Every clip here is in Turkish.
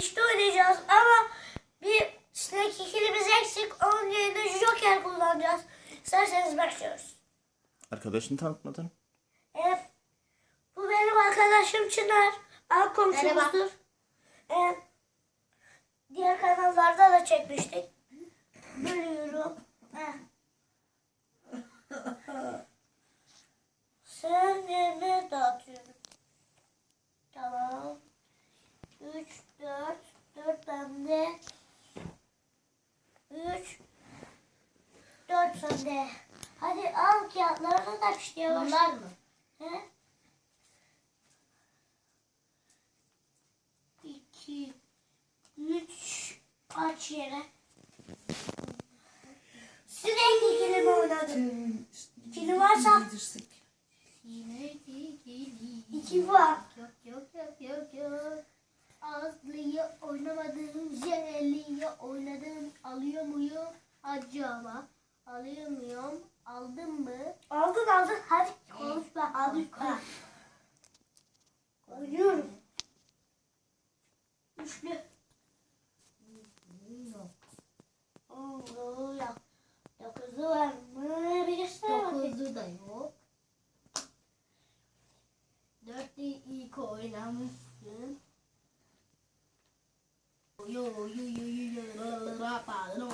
işte oynayacağız ama bir sinek ikilimiz eksik. Onun yerine Joker kullanacağız. İsterseniz başlıyoruz. Arkadaşını tanıtmadın. Evet. Bu benim arkadaşım Çınar. Alt komşumuzdur. Evet. Diğer kanallarda da çekmiştik. Bölüyorum. 4 sende. Hadi al kağıtlarını da yavaş. Bunlar mı? He? İki, üç, aç yere. Sinek ikili mi oynadın? İkili varsa iki var. Yok yok yok yok yok. Azlı'yı oynamadım, Jelli'yi oynadım. Alıyor muyum acaba? Alıyor muyum? Aldım mı? Aldın aldın. Hadi konuşma. Hadi konuş. Oynuyorum. Üçlü. Dokuzu var mı? Bir göster bakayım. Dokuzu da yok. Dörtte ilk oynamışsın. Yo yo yo yo yo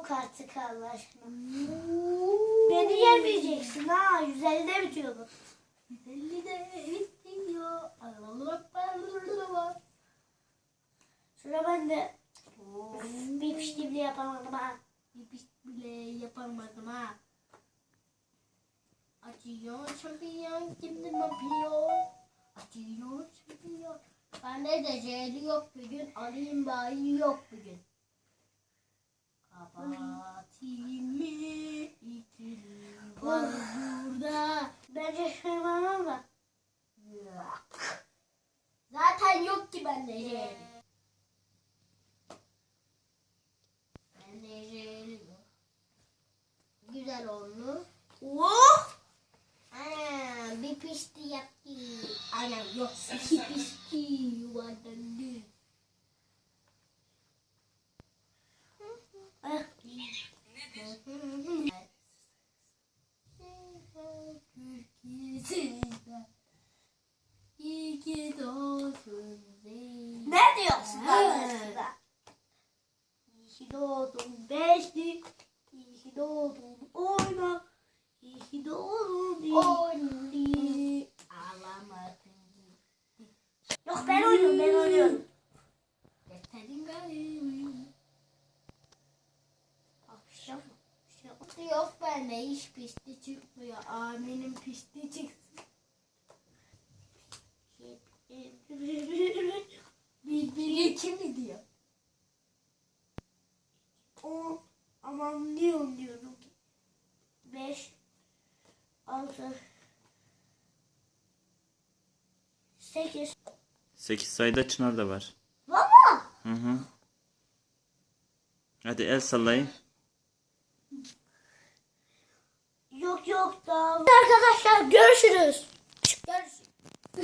Yok artık Allah aşkına. Beni yemeyeceksin ha. 150'de bitiyor bu. Belli de bitiyor. Sıra bende. Bir pişti bile yapamadım ha. Bir piş bile yapamadım ha. Acıyor şampiyon kimdir vampiro? Acıyor şampiyon. Bende de jeli yok bugün. Alayım bayi yok bugün. Kapatayım mı? İkili var burada. Bence şey var da. Yok. Zaten yok ki bende. Bende. Güzel oldu. Oh! Ana bir pişti yaptı. Aynen yok iki pişti yuvarlandı. Eh, İyi ki doğdun. Ne diyorsun arkadaşlar? İyi doğdun beşli. İyi doğdun oyna. İyi doğdun iyi. Ağlamadın. Yok ben oynuyorum ben oynuyorum. Yeterin galiba. Akşam Yok bende hiç pişti çıkmıyor. Amin'in pişti çıksın. Bir bir iki mi diyor? On. Aman diyorum diyorum. Beş. Altı. Sekiz. 8 sayıda Çınar da var. Valla. Hı hı. Hadi el sallayın. Yok yok daha. Arkadaşlar görüşürüz.